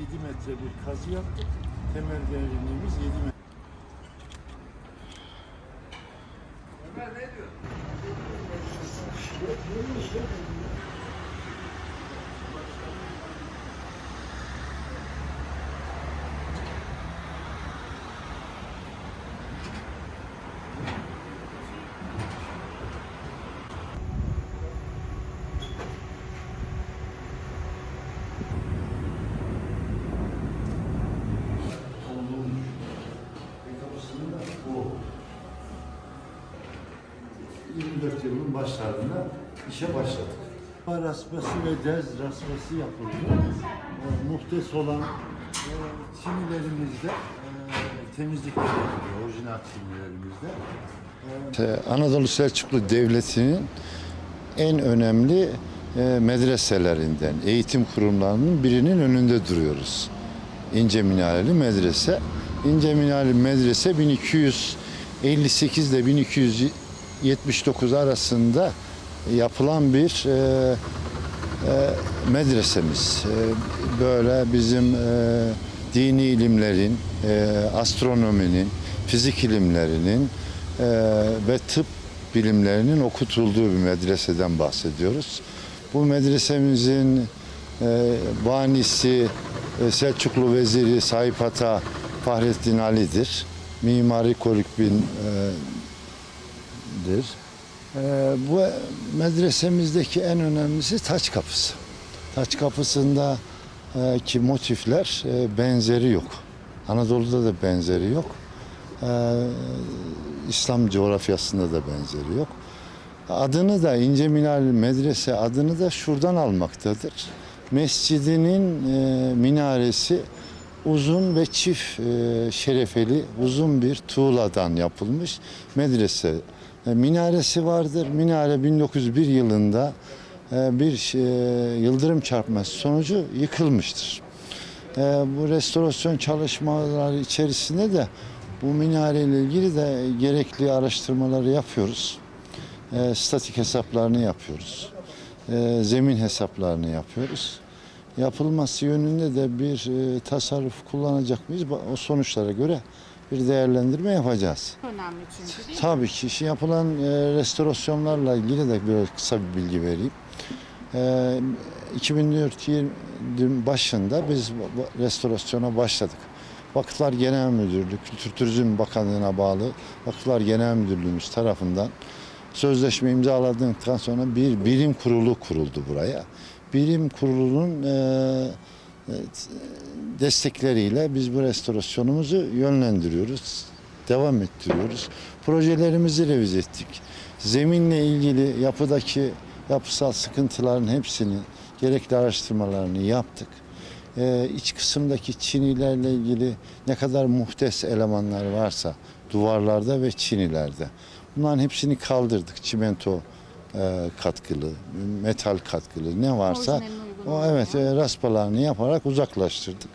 metre bir kazı yaptık. Temel derinliğimiz 7 metre. bu 24 yılın başlarında işe başladık. Rasması ve dez rasması yapıldı. E, muhtes olan e, çinilerimizde e, temizlikler yapılıyor, orijinal çinilerimizde. Ee, Anadolu Selçuklu Devleti'nin en önemli e, medreselerinden, eğitim kurumlarının birinin önünde duruyoruz. İnce Minareli Medrese. İnce Minareli Medrese 1258 ile 1279 arasında yapılan bir e, e, medresemiz. E, böyle bizim e, dini ilimlerin, e, astronominin, fizik ilimlerinin e, ve tıp bilimlerinin okutulduğu bir medreseden bahsediyoruz. Bu medresemizin e, banisi e, Selçuklu Veziri Sahip Ata Fahrettin Ali'dir. Mimari Kolik bin e, dir. Ee, bu medresemizdeki en önemlisi taç kapısı. Taç kapısında e, ki motifler e, benzeri yok. Anadolu'da da benzeri yok. Ee, İslam coğrafyasında da benzeri yok. Adını da İnce Minareli Medrese adını da şuradan almaktadır. Mescidinin e, minaresi uzun ve çift e, şerefeli uzun bir tuğladan yapılmış medrese. E, minaresi vardır. Minare 1901 yılında e, bir e, yıldırım çarpması sonucu yıkılmıştır. Bu restorasyon çalışmaları içerisinde de bu minare ile ilgili de gerekli araştırmaları yapıyoruz. Statik hesaplarını yapıyoruz. Zemin hesaplarını yapıyoruz. Yapılması yönünde de bir tasarruf kullanacak mıyız? O sonuçlara göre bir değerlendirme yapacağız. Önemli çünkü değil mi? Tabii ki işi yapılan e, restorasyonlarla ilgili de biraz kısa bir bilgi vereyim. E, 2004 yılın başında biz restorasyona başladık. Vakıflar Genel Müdürlüğü, Kültür Turizm Bakanlığı'na bağlı Vakıflar Genel Müdürlüğümüz tarafından sözleşme imzaladıktan sonra bir bilim kurulu kuruldu buraya. Bilim kurulunun e, destekleriyle biz bu restorasyonumuzu yönlendiriyoruz, devam ettiriyoruz. Projelerimizi revize ettik. Zeminle ilgili yapıdaki yapısal sıkıntıların hepsini, gerekli araştırmalarını yaptık. Ee, iç kısımdaki çinilerle ilgili ne kadar muhtes elemanlar varsa duvarlarda ve çinilerde. Bunların hepsini kaldırdık. Çimento e, katkılı, metal katkılı ne varsa Orijinalini uygun o evet e, raspalarını yaparak uzaklaştırdık.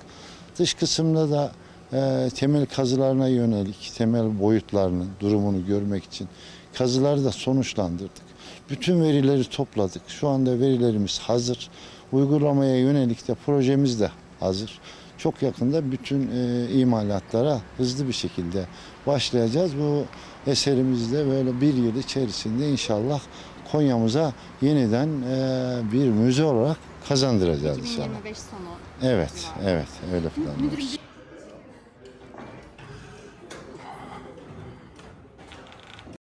Dış kısımda da e, temel kazılarına yönelik temel boyutlarını, durumunu görmek için kazıları da sonuçlandırdık. Bütün verileri topladık. Şu anda verilerimiz hazır. Uygulamaya yönelik de projemiz de hazır. Çok yakında bütün e, imalatlara hızlı bir şekilde başlayacağız. Bu eserimizde böyle bir yıl içerisinde inşallah Konya'mıza yeniden e, bir müze olarak kazandıracağız inşallah. 2025 sonu. Evet, evet öyle planlıyoruz.